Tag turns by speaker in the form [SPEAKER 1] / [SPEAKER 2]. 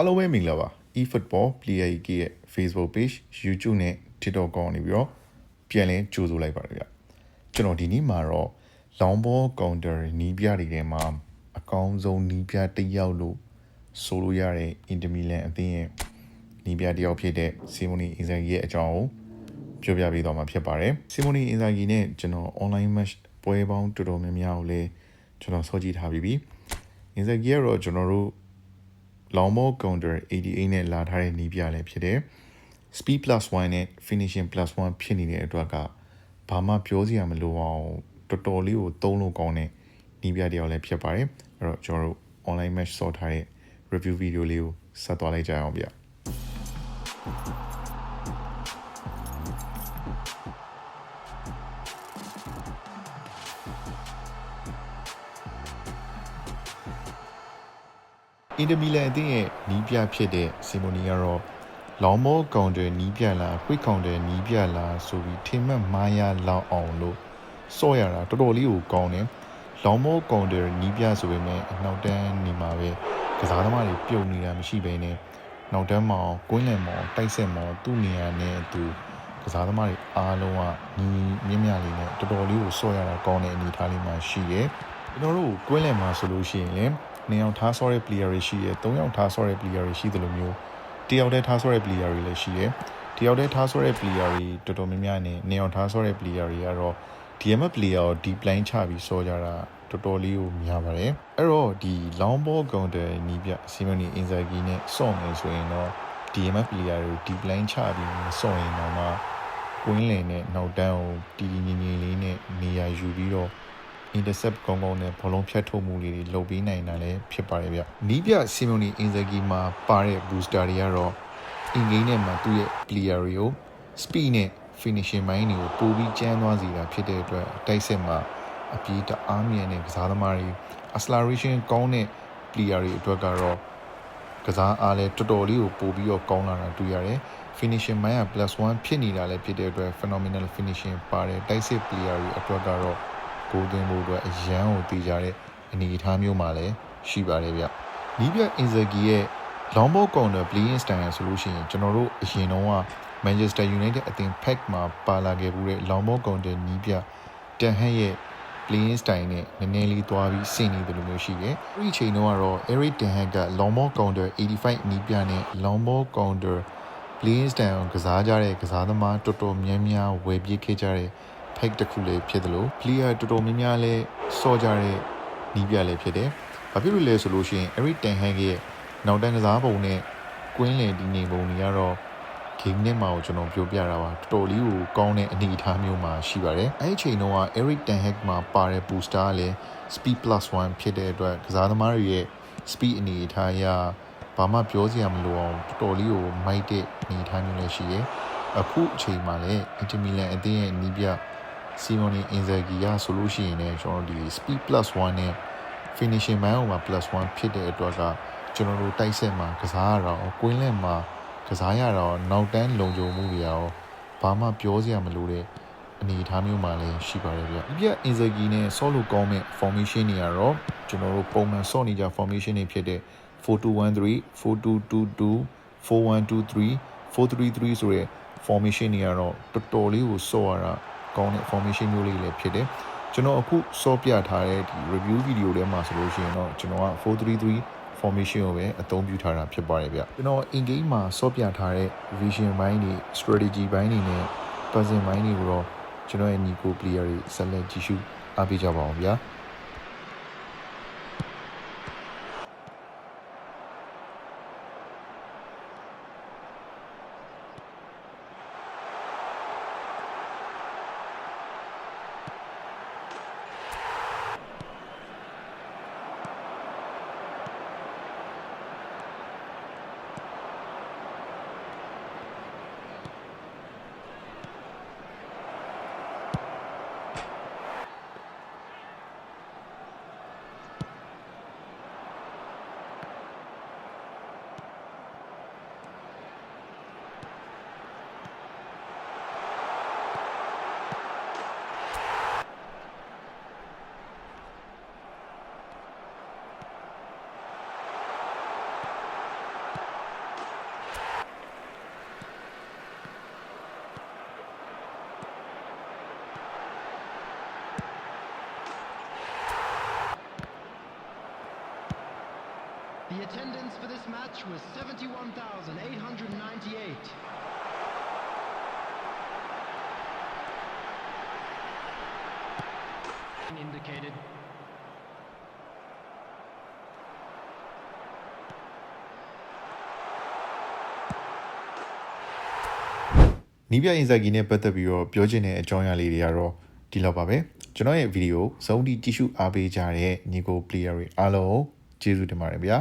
[SPEAKER 1] အားလုံးပဲမင်္ဂလာပါ eFootball Player EK ရဲ့ Facebook page YouTube နဲ့ TikTok ကောင်းနေပြီးတော့ပြန်လည်ကြိုဆိုလိုက်ပါတယ်ဗျကျွန်တော်ဒီနေ့မှာတော့ long ball counter နီးပြတွေထဲမှာအကောင်းဆုံးနီးပြတစ်ယောက်လို့ဆိုလို့ရတဲ့ Inter Milan အသင်းရဲ့နီးပြတစ်ယောက်ဖြစ်တဲ့ Simone Inzaghi ရဲ့အကြောင်းကိုပြောပြပေးသွားမှာဖြစ်ပါတယ် Simone Inzaghi နဲ့ကျွန်တော် online match ပွဲပေါင်းတော်တော်များများကိုလည်းကျွန်တော်စောကြည့်ထားပြီးပြီ Inzaghi ကတော့ကျွန်တော်တို့ long ball counter 88နဲ့လာထားတဲ့နီးပြလည်းဖြစ်တယ် speed plus 1နဲ့ finishing plus 1ဖြစ်နေတဲ့အတွက်ကဘာမှပြောစရာမလိုအောင်တော်တော်လေးကိုသုံးလို့ကောင်းတဲ့နီးပြတယောက်လည်းဖြစ်ပါတယ်အဲ့တော့ကျွန်တော်တို့ online match ဆော့ထားတဲ့ review video လေးကိုဆက်သွားလိုက်ကြအောင်ဗျ အင်တမီလန်အသင်းရဲ့နီးပြဖြစ်တဲ့စီမိုနီကတော့လောင်မောကောင်တယ်နီးပြလာခွိကောင်တယ်နီးပြလာဆိုပြီးထင်မှတ်မားရလောက်အောင်လို့စော့ရတာတော်တော်လေးကိုကောင်းတယ်လောင်မောကောင်တယ်နီးပြဆိုပေမဲ့အနောက်တန်းနေမှာပဲကစားသမားတွေပြုတ်နေတာမရှိဘဲနဲ့နောက်တန်းမောင်ကွင်းလယ်မောင်တိုက်ဆက်မောင်သူ့နေရာနဲ့သူကစားသမားတွေအားလုံးကညီမြင့်မြတ်လေးနဲ့တော်တော်လေးကိုစော့ရတာကောင်းတဲ့အနေအထားလေးမှရှိရဲကျွန်တော်တို့ကွင်းလယ်မှာဆိုလို့ရှိရင် လည်းနှစ်ယောက်ထားဆော့တဲ့ player တွေရှိရဲသုံးယောက်ထားဆော့တဲ့ player တွေရှိသလိုမျိုးတယောက်တည်းထားဆော့တဲ့ player တွေလည်းရှိရဲတယောက်တည်းထားဆော့တဲ့ player တွေတော်တော်များများနဲ့နှစ်ယောက်ထားဆော့တဲ့ player တွေကတော့ DMF player ကို deep line ချပြီးဆော့ကြတာတော်တော်လေးကိုများပါတယ်အဲ့တော့ဒီ long ball counter နီးပြ Simone Inzaghi နဲ့ဆော့မယ်ဆိုရင်တော့ DMF player ကို deep line ချပြီးဆော့ရင်တော့မှကွင်းလင်နဲ့နောက်တန်းကိုတီတီငင်ငင်လေးနဲ့နေရာယူပြီးတော့ intercept ကောင်းကောင်းနဲ့ဘောလုံးဖြတ်ထုတ်မှုလေးတွေလုပ်ပေးနိုင်တာလည်းဖြစ်ပါတယ်ဗျ။နီးပြ Simone Inzaghi မှာပါတဲ့ booster တွေကတော့ in game နဲ့မှာသူ့ရဲ့ player တွေကို speed နဲ့ finishing mind တွေကိုပိုပြီးကျန်းသွားစေတာဖြစ်တဲ့အတွက်တိုက်စစ်မှာအပြေးတအားမြင်တဲ့ကစားသမားတွေ acceleration ကောင်းတဲ့ player တွေအတွက်ကတော့ကစားအားလဲတော်တော်လေးကိုပိုပြီးတော့ကောင်းလာတာတွေ့ရတယ် finishing mind က +1 ဖြစ်နေတာလည်းဖြစ်တဲ့အတွက် phenomenal finishing ပါတယ်တိုက်စစ် player တွေအတွက်ကတော့ ကိုသွင်းဖို့အတွက်အရန်ကိုတည်ကြတဲ့အနေအထားမျိုးမှာလည်းရှိပါတယ်ဗျနီးပြ Inzaghi ရဲ့ long ball corner playing style ဆိုလို့ရှိရင်ကျွန်တော်တို့အရင်တုန်းက Manchester United အသင်း pack မှာပါလာခဲ့မှုတဲ့ long ball counter နီးပြတန်ဟန်ရဲ့ playing style နဲ့နည်းနည်းလေးသွားပြီးဆင်နေတယ်လို့မျိုးရှိတယ်။အဲဒီချိန်တုန်းကတော့ Eric Ten Hag က long ball counter 85နီးပြနဲ့ long ball counter playing style ကိုကစားကြတဲ့ကစားသမားတော်တော်များများဝယ်ပြေးခဲ့ကြတဲ့ pack တစ်ခုလေးဖြစ်တယ်လို့ player တော်တော်များများလဲစော့ကြတဲ့နီးပြလည်းဖြစ်တယ်။ဘာဖြစ်လို့လဲဆိုလို့ရှိရင် Eric Ten Hag ရဲ့နောက်တန်းကစားပုံနဲ့ကွင်းလင်ဒီနေပုံတွေကတော့ game နဲ့မှာကိုကျွန်တော်ပြောပြတာပါတော်တော်လေးကိုကောင်းတဲ့အနေအထားမျိုးမှာရှိပါတယ်အဲ့ဒီချိန်တုန်းက Eric Ten Hag မှာပါတဲ့ booster ကလည်း speed plus 1ဖြစ်တဲ့အတွက်ကစားသမားတွေရဲ့ speed အနေအထားအရဘာမှပြောစရာမလိုအောင်တော်တော်လေးကိုမိုက်တဲ့အနေအထားမျိုးလည်းရှိရဲ့အခုအချိန်မှာလည်း Inter Milan အသင်းရဲ့နီးပြ Simone Inzaghi ရဆိုလို့ရှိရင်လည်းကျွန်တော်ဒီ speed plus 1နဲ့ finishing man မှာ plus 1ဖြစ်တဲ့အတွက်ကကျွန်တော်တို့တိုက်ဆက်မှာကစားရတော့ကွင်းလန့်မှာကစားရတော့နောက်တန်းလုံခြုံမှုတွေရောဘာမှပြောစရာမလိုတဲ့အနေအထားမျိုးမှလည်းရှိပါတယ်ဗျ။ဒီပြ Inzaghi နဲ့ဆော့လို့ကောင်းမဲ့ formation တွေကတော့ကျွန်တော်တို့ပုံမှန်ဆော့နေကြ formation တွေဖြစ်တဲ့4213 4222 4123 433ဆိုတဲ့ formation တွေကတော့တော်တော်လေးကိုဆော့ရတာ ကောင်းတဲ့ formation မျိုးလေးလည်းဖြစ်တယ်။ကျွန်တော်အခုဆော့ပြထားတဲ့ဒီ review video ထဲမှာဆိုလို့ရှိရင်တော့ကျွန်တော်က433 formation ကိုပဲအသုံးပြုထားတာဖြစ်ပါတယ်ဗျကျွန်တော် in game မှာစော့ပြထားတဲ့ vision ဘိုင်းတွေ strategy ဘိုင်းတွေနဲ့ puzzle ဘိုင်းတွေကိုတော့ကျွန်တော်ရဲ့ညီကို player တွေဆက်လက်ကြည့်ရှုအားပေးကြပါအောင်ဗျာ
[SPEAKER 2] The attendance for this match was 71,898. Indicated.
[SPEAKER 1] နီးပြရင်ဆိုင်ကြီးနဲ့ပတ်သက်ပြီးတော့ပြောချင်တဲ့အကြောင်းအရာလေးတွေကတော့ဒီလောက်ပါပဲကျွန်တော်ရဲ့ဗီဒီယိုစုံဒီကြည့်ရှုအားပေးကြတဲ့ညီကို player တွေအားလုံးကိုကျေးဇူးတင်ပါတယ်ဗျာ